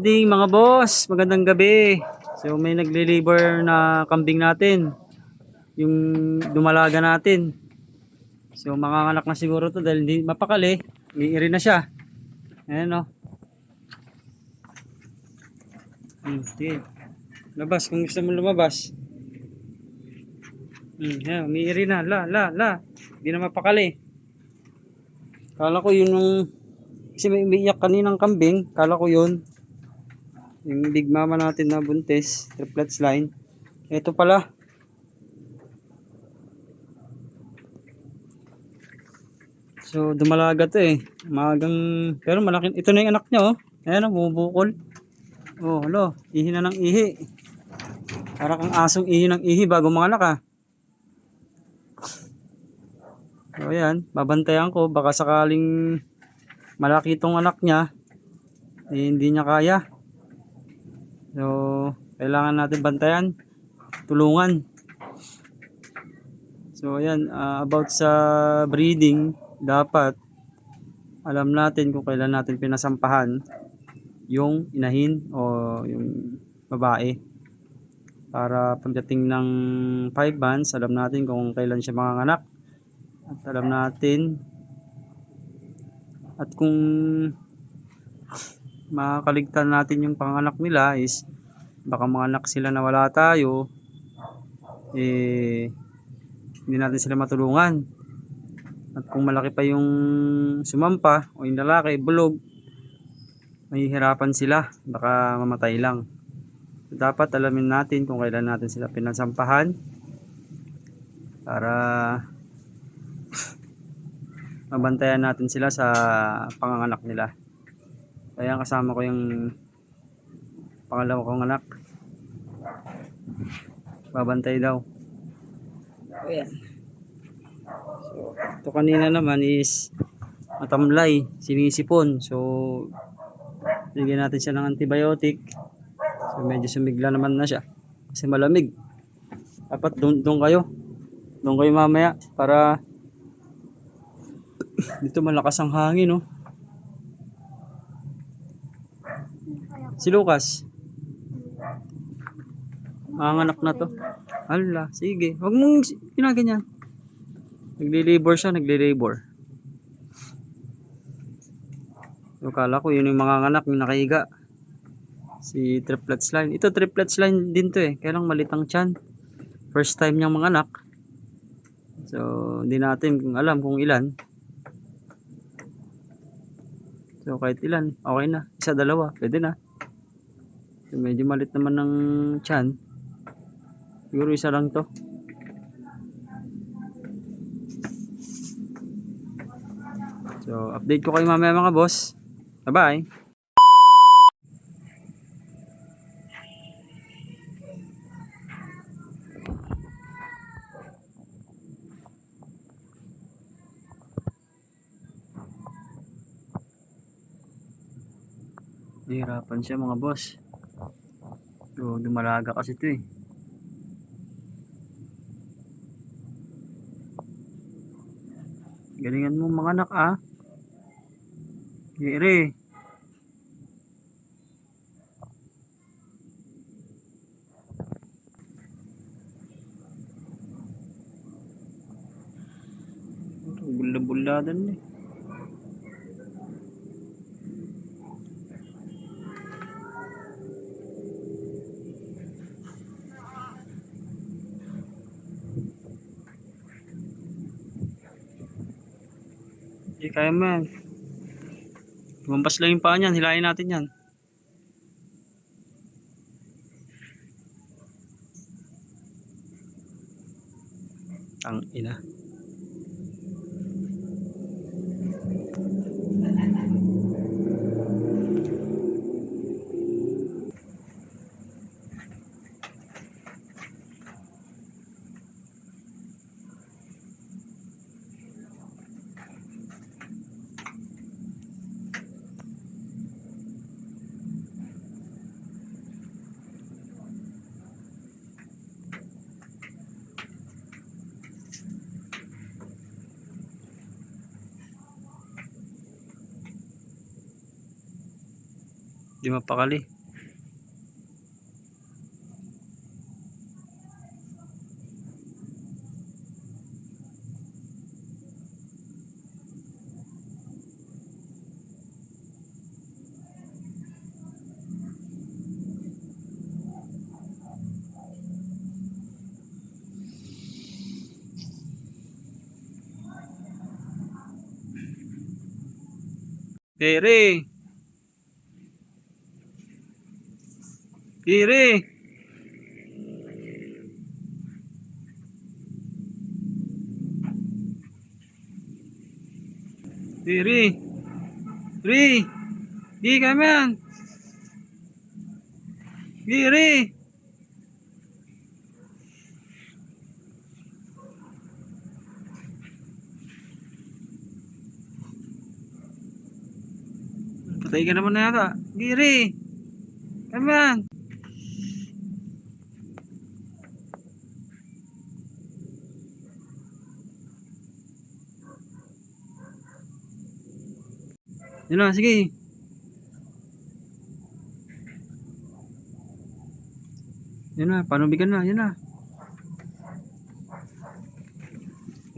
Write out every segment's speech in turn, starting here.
Evening mga boss, magandang gabi. So may nagli-labor na kambing natin. Yung dumalaga natin. So manganganak na siguro to dahil hindi mapakali. Iiri na siya. Ayan o. Hmm, sige. Labas kung gusto mo lumabas. Hmm, yan, umiiri na. La, la, la. Hindi na mapakali. Kala ko yun yung kasi may umiiyak kaninang kambing. Kala ko yun. Yung big mama natin na buntis. Triplets line. Ito pala. So, dumalaga to eh. Magang, pero malaki. Ito na yung anak niya oh. Ayan oh, bumubukol. Oh, halo. Ihi na ng ihi. Para kang asong ihi ng ihi bago mga anak ah. So, ayan. Babantayan ko. Baka sakaling malaki itong anak niya. Eh, hindi niya kaya. So, kailangan natin bantayan. Tulungan. So, ayan. ah, about sa breeding, dapat alam natin kung kailan natin pinasampahan yung inahin o yung babae. Para pagdating ng 5 months, alam natin kung kailan siya manganganak. At alam natin at kung makakaligtan natin yung panganak nila is baka manganak sila na wala tayo eh hindi natin sila matulungan. At kung malaki pa yung sumampa o yung lalaki bulog mahihirapan sila. Baka mamatay lang. Dapat alamin natin kung kailan natin sila pinasampahan para mabantayan natin sila sa panganganak nila kaya kasama ko yung pangalawa kong anak. Babantay daw. Ayan so ito kanina naman is matamlay sinisipon. So bigyan natin siya ng antibiotic. So medyo sumigla naman na siya. Kasi malamig. Dapat doon doon kayo. Doon kayo mamaya para dito malakas ang hangin oh Si Lucas. Manganak na to. Hala, sige. Huwag mong ginaganyan. Nagli-labor siya, nagli-labor. Yung kala ko, yun yung mga anak, yung nakahiga. Si triplets line. Ito triplets line din to eh. Kaya lang malitang chan. First time niyang mga anak. So, hindi natin kung alam kung ilan. So, kahit ilan, okay na. Isa, dalawa, pwede na. Medyo malit naman ng chan. Siguro isa lang to. So, update ko kayo mamaya mga boss. Bye-bye. Nahirapan siya mga boss. So, dumalaga kasi ito eh. Galingan mo mga anak ah. Gire. Bulla-bulladan eh. Hindi kaya mo yan. Lumampas lang yung paa niyan. Hilahin natin yan. Ang ina. Di mapakali. Tere! Tere! Tere! Tere! Di kami yan! Tere! Patay ka naman na yata. Giri! Come on! Yun na, sige. Yun na, panubigan na, yun na.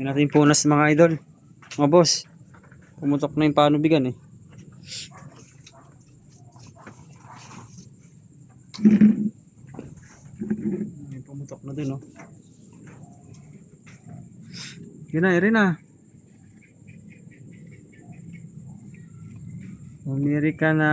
Yun natin punas mga idol. Mga boss. Pumutok na yung panubigan eh. May pumutok na dun, oh. Yun na, Irina. Umiri ka na.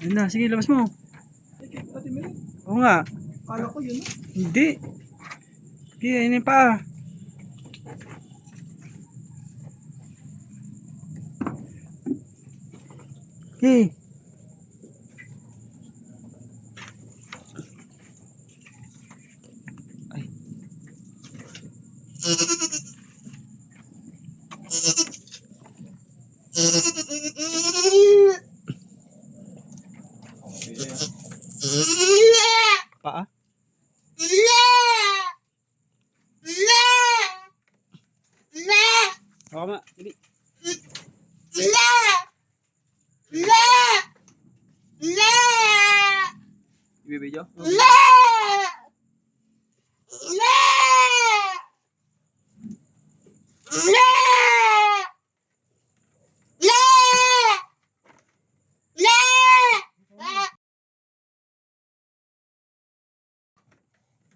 Yun na, sige, labas mo. Oo nga. Kala ko yun. Hindi. Ayun yung paa. Okay. Ay. Paa? Baka ma. Dali. Ibibidyo?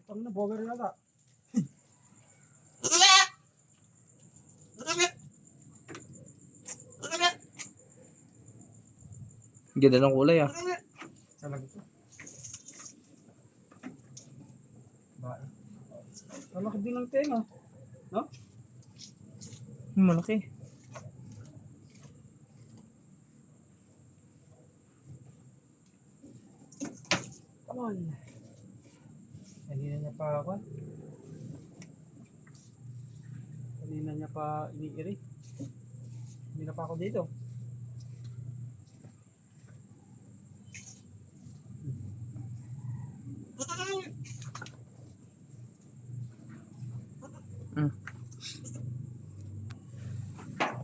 Tang na, boga rin ata. Ganda ng kulay ah. Talaga ito. Bae. Malaki din ang tenga. No? Malaki. Come on. Kanina niya pa ako. Kanina niya pa iniiri. Hindi na pa ako dito.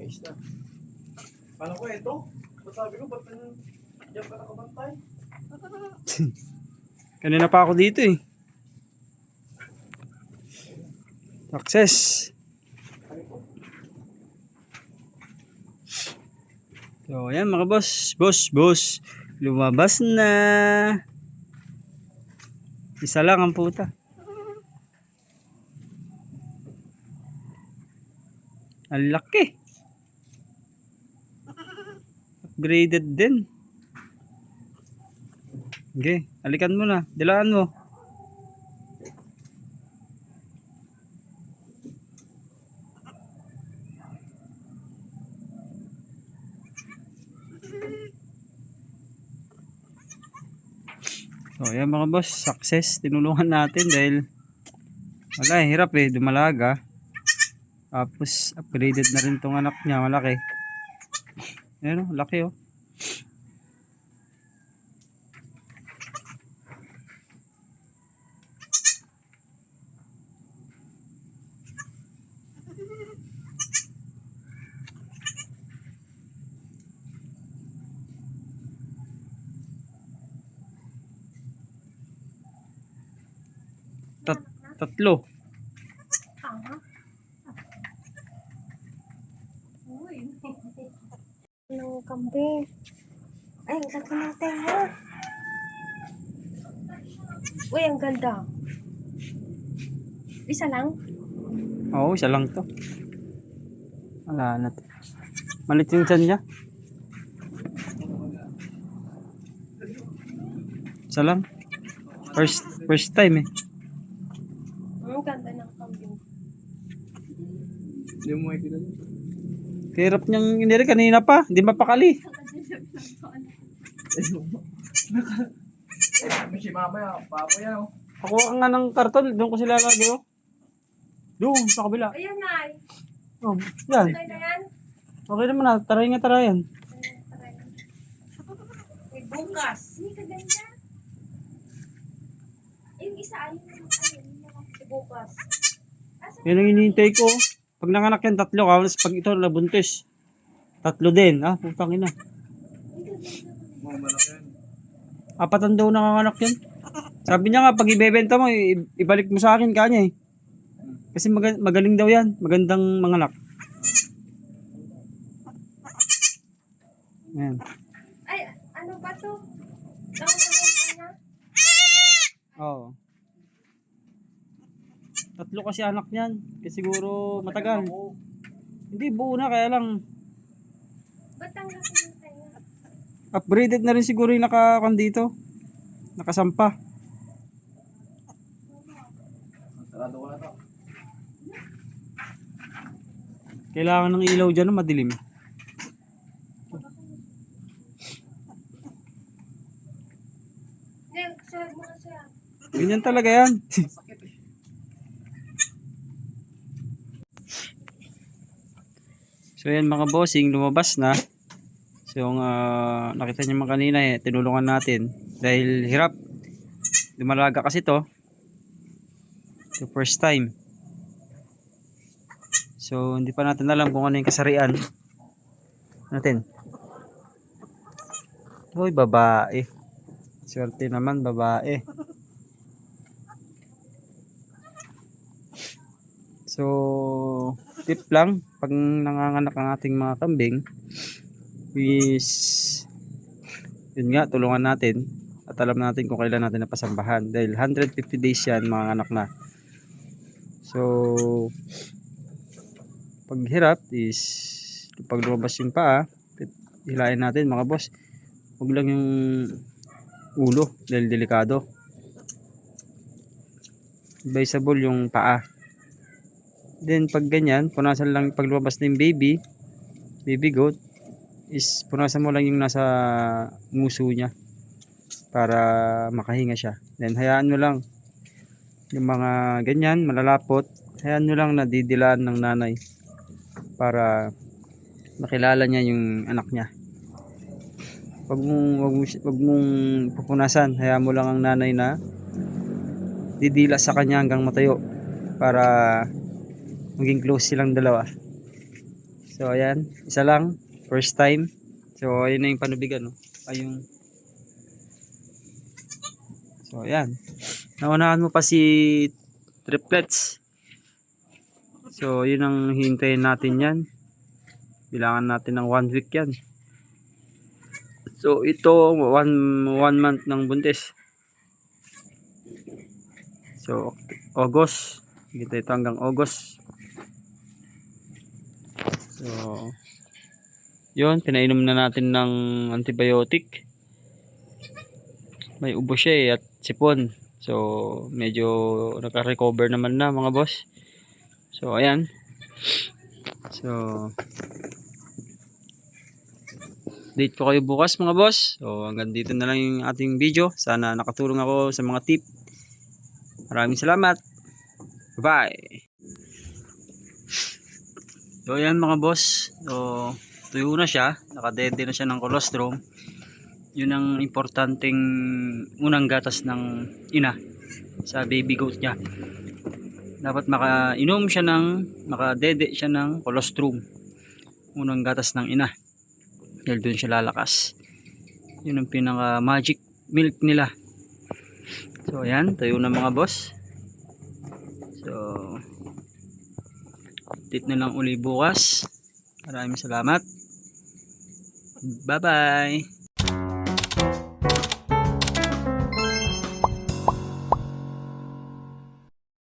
Ayos na. Paano ko ito? Ba't sabi ko, ba't diyan ka nakabantay? Kanina pa ako dito eh. Success. So, ayan mga boss. Boss, boss. Lumabas na. Isa lang ang puta. Ang laki. Upgraded din. Okay, alikan mo na. Dilaan mo. So, ayan mga boss, success. Tinulungan natin dahil wala hirap eh, dumalaga. Tapos, upgraded na rin tong anak niya, malaki. Ayan o, laki oh. Tat tatlo. Tama. Uy. Ng kambing. Ay, ang laki ng tenga. Uy, ang ganda. Isa lang? Oo, isa lang to. Wala na to. Malit yung tiyan niya. Isa lang. First, first time eh. Ang ganda ng kambing. Hindi mo makikita dyan. Hirap niyang iniri kanina pa. Hindi mapakali. Eh, si mama yan. Papa yan. Oh. Ako nga ng karton. Doon ko sila lagi oh. Doon, sa kabila. Ayun, Nay. Oh, yan. Okay na yan? Okay naman na. Taray nga tarayan. May bukas. Hindi ka ganda. Yung isa, ayun yung ayun yung bukas. Yan ang hinihintay ko. Pag nanganak yan, tatlo. Kapag pag ito nabuntis. Tatlo din. Ah, putang ina. Apatan daw nanganganak yan. Sabi niya nga, pag ibebenta mo, ibalik mo sa akin kanya eh. Kasi maga- magaling daw yan. Magandang manganak. Ayan. Ay, ano ba to? Oo. Tatlo kasi anak niyan. Kasi siguro matagal. Hindi, buo na. Kaya lang, Ba't ang laki ng upgraded na rin siguro yung nakakan dito. Nakasampa. Sarado ko na to. Kailangan ng ilaw dyan madilim. Ganyan talaga yan. Eh. So yan mga bossing, lumabas na. So yung ah, nakita niyo mga kanina eh, tinulungan natin. Dahil hirap. Lumalaga kasi to. The first time. So hindi pa natin alam kung ano yung kasarian. Natin. Uy, babae. Swerte naman, babae. So, tip lang pag nanganganak ang ating mga kambing is yun nga tulungan natin at alam natin kung kailan natin napasambahan dahil 150 days yan mga anak na so pag hirap is pag lumabas yung paa hilain natin mga boss. Huwag lang yung ulo dahil delikado. Advisable yung paa. Then pag ganyan, punasan lang pag lumabas na yung baby, baby goat, is punasan mo lang yung nasa nguso niya para makahinga siya. Then hayaan mo lang yung mga ganyan, malalapot, hayaan mo lang na didilaan ng nanay para makilala niya yung anak niya. Wag mong, wag wag mong pupunasan, hayaan mo lang ang nanay na didila sa kanya hanggang matayo para maging close silang dalawa. So ayan, isa lang, first time. So ayun na yung panubigan, no? Ay yung So ayan. Naunahan mo pa si triplets. So yun ang hintayin natin yan. Bilangan natin ng one week yan. So ito, one, one month ng buntis. So August. Kita ito hanggang August. So, yun, pinainom na natin ng antibiotic. May ubo siya eh, at sipon. So, medyo naka-recover naman na mga boss. So, ayan. So, date ko kayo bukas mga boss. So, hanggang dito na lang yung ating video. Sana nakatulong ako sa mga tip. Maraming salamat. Bye. So ayan mga boss. So tuyo na siya. Nakadede na siya ng colostrum. Yun ang importanteng unang gatas ng ina sa baby goat niya. Dapat makainom siya ng makadede siya ng colostrum. Unang gatas ng ina. Dahil doon siya lalakas. Yun ang pinaka magic milk nila. So ayan, tayo na mga boss. So update na lang uli bukas. Maraming salamat. Bye-bye.